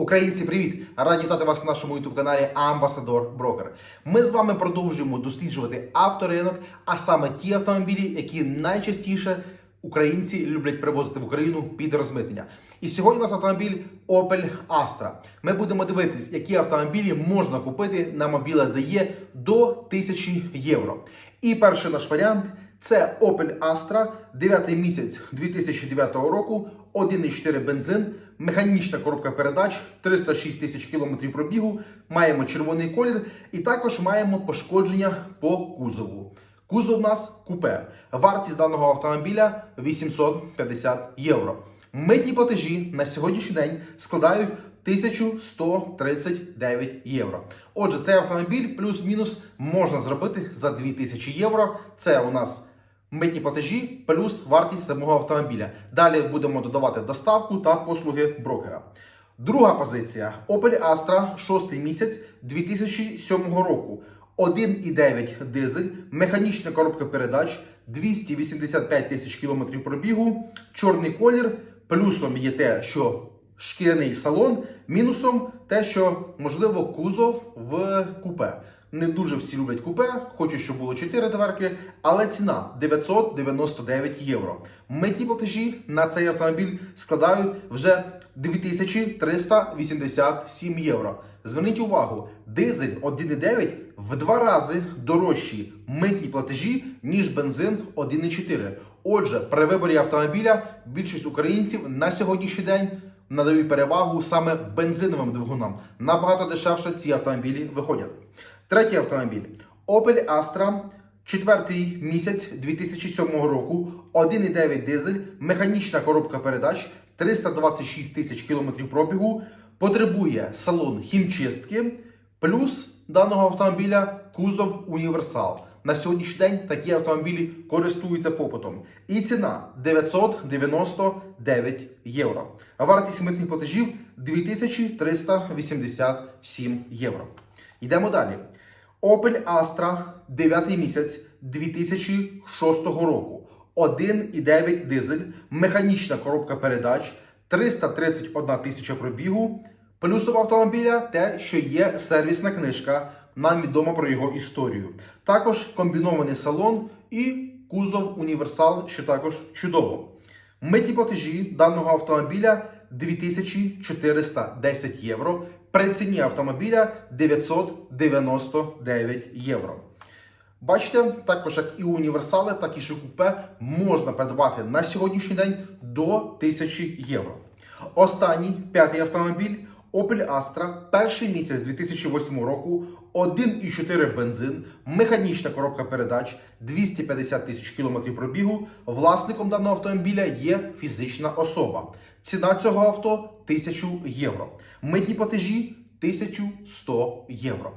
Українці, привіт! Раді вітати вас на нашому youtube каналі Амбасадор Брокер. Ми з вами продовжуємо досліджувати авторинок, а саме ті автомобілі, які найчастіше українці люблять привозити в Україну під розмитнення. І сьогодні у нас автомобіль Opel Astra. Ми будемо дивитись, які автомобілі можна купити на мобілах, де до 1000 євро. І перший наш варіант це Opel Astra, 9 місяць 2009 року, 1,4 бензин, механічна коробка передач, 306 тисяч кілометрів пробігу. Маємо червоний колір і також маємо пошкодження по кузову. Кузов у нас купе. Вартість даного автомобіля 850 євро. Митні платежі на сьогоднішній день складають 1139 євро. Отже, цей автомобіль плюс-мінус можна зробити за 2000 євро. Це у нас митні платежі плюс вартість самого автомобіля. Далі будемо додавати доставку та послуги брокера. Друга позиція Opel Astra 6 місяць 2007 року. 1,9 дизель, механічна коробка передач, 285 тисяч кілометрів пробігу, чорний колір. Плюсом є те, що шкіряний салон, мінусом те, що можливо кузов в купе. Не дуже всі люблять купе, хочуть, щоб було 4 дверки, але ціна 999 євро. Митні платежі на цей автомобіль складають вже 2387 євро. Зверніть увагу, дизель 1,9 в два рази дорожчі митні платежі, ніж бензин 1,4. Отже, при виборі автомобіля більшість українців на сьогоднішній день надають перевагу саме бензиновим двигунам. Набагато дешевше ці автомобілі виходять. Третій автомобіль Opel Astra, четвертий місяць 2007 року, 1,9 дизель, механічна коробка передач, 326 тисяч кілометрів пробігу, потребує салон хімчистки, плюс даного автомобіля кузов універсал. На сьогоднішній день такі автомобілі користуються попитом. І ціна 999 євро. Вартість митних платежів 2387 євро. Йдемо далі. Opel Astra 9 місяць 2006 року. 1,9 дизель, механічна коробка передач, 331 тисяча пробігу. Плюсом автомобіля те, що є сервісна книжка. Нам відомо про його історію. Також комбінований салон і кузов універсал, що також чудово. Митні платежі даного автомобіля 2410 євро. При ціні автомобіля 999 євро. Бачите, також як і універсали, так і купе можна придбати на сьогоднішній день до 1000 євро. Останній п'ятий автомобіль Opel Astra, перший місяць 2008 року, 1,4 бензин, механічна коробка передач, 250 тисяч кілометрів пробігу. Власником даного автомобіля є фізична особа. Ціна цього авто 1000 євро. Митні платежі 1100 євро.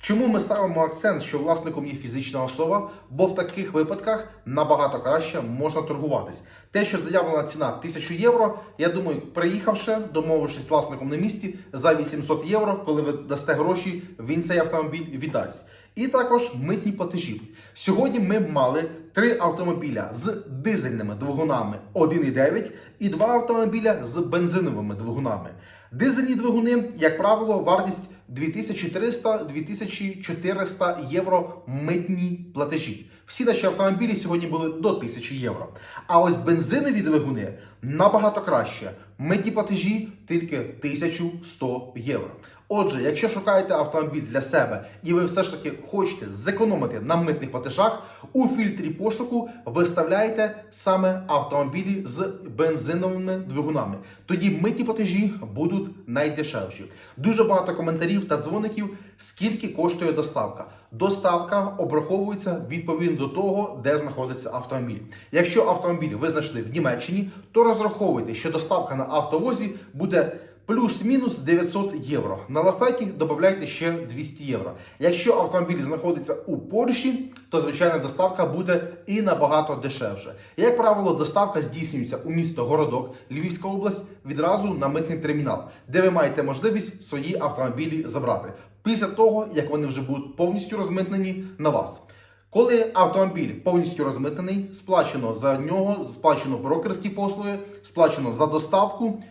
Чому ми ставимо акцент, що власником є фізична особа? Бо в таких випадках набагато краще можна торгуватись. Те, що заявлена ціна 1000 євро, я думаю, приїхавши, домовившись з власником на місці за 800 євро, коли ви дасте гроші, він цей автомобіль віддасть. І також митні платежі. Сьогодні ми мали три автомобіля з дизельними двигунами 1,9 і два автомобіля з бензиновими двигунами. Дизельні двигуни, як правило, вартість 2300-2400 євро митні платежі. Всі наші автомобілі сьогодні були до 1000 євро. А ось бензинові двигуни набагато краще. Митні платежі тільки 1100 євро. Отже, якщо шукаєте автомобіль для себе і ви все ж таки хочете зекономити на митних платежах, у фільтрі пошуку виставляйте саме автомобілі з бензиновими двигунами. Тоді митні платежі будуть найдешевші. Дуже багато коментарів та дзвоників, скільки коштує доставка. Доставка обраховується відповідно до того, де знаходиться автомобіль. Якщо автомобіль ви знайшли в Німеччині, то розраховуйте, що доставка на автовозі буде плюс-мінус 900 євро. На лафеті додайте ще 200 євро. Якщо автомобіль знаходиться у Польщі, то звичайно доставка буде і набагато дешевше. Як правило, доставка здійснюється у місто Городок, Львівська область, відразу на митний термінал, де ви маєте можливість свої автомобілі забрати після того, як вони вже будуть повністю розмитнені на вас. Коли автомобіль повністю розмитнений, сплачено за нього, сплачено брокерські послуги, сплачено за доставку.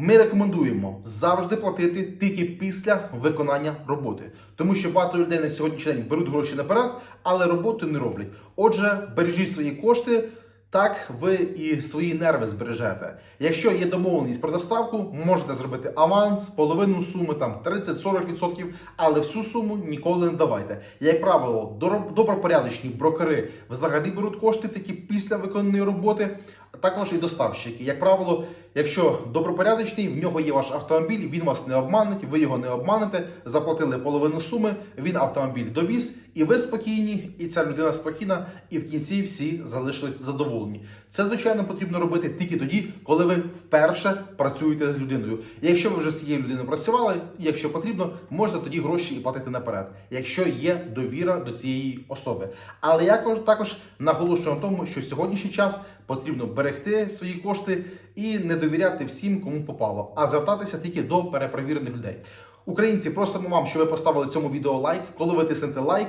Ми рекомендуємо завжди платити тільки після виконання роботи, тому що багато людей на сьогоднішній день беруть гроші наперед, але роботу не роблять. Отже, бережіть свої кошти. Так ви і свої нерви збережете. Якщо є домовленість про доставку, можете зробити аванс, половину суми, там 30-40%, але всю суму ніколи не давайте. Як правило, добропорядочні брокери взагалі беруть кошти тільки після виконаної роботи, також і доставщики. Як правило, якщо добропорядочний, в нього є ваш автомобіль, він вас не обманить, ви його не обманете, заплатили половину суми, він автомобіль довіз, і ви спокійні, і ця людина спокійна, і в кінці всі залишились задоволені. Це, звичайно, потрібно робити тільки тоді, коли ви вперше працюєте з людиною. Якщо ви вже з цією людиною працювали, якщо потрібно, можете тоді гроші і платити наперед, якщо є довіра до цієї особи. Але я кож- також наголошую на тому, що в сьогоднішній час потрібно берегти свої кошти і не довіряти всім, кому попало, а звертатися тільки до перепровірених людей. Українці, просимо вам, щоб ви поставили цьому відео лайк. Коли ви тиснете лайк,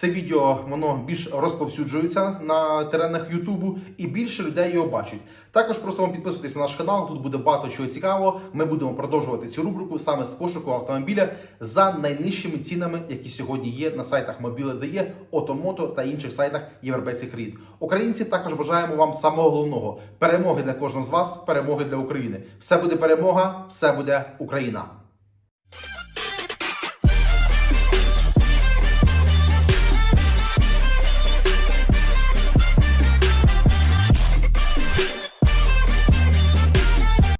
це відео воно більш розповсюджується на теренах Ютубу і більше людей його бачать. Також просимо підписуватися на наш канал. Тут буде багато чого цікавого. Ми будемо продовжувати цю рубрику саме з пошуку автомобіля за найнижчими цінами, які сьогодні є на сайтах Mobile.de, Отомото та інших сайтах європейських країн. Українці також бажаємо вам самого головного перемоги для кожного з вас, перемоги для України. Все буде перемога, все буде Україна.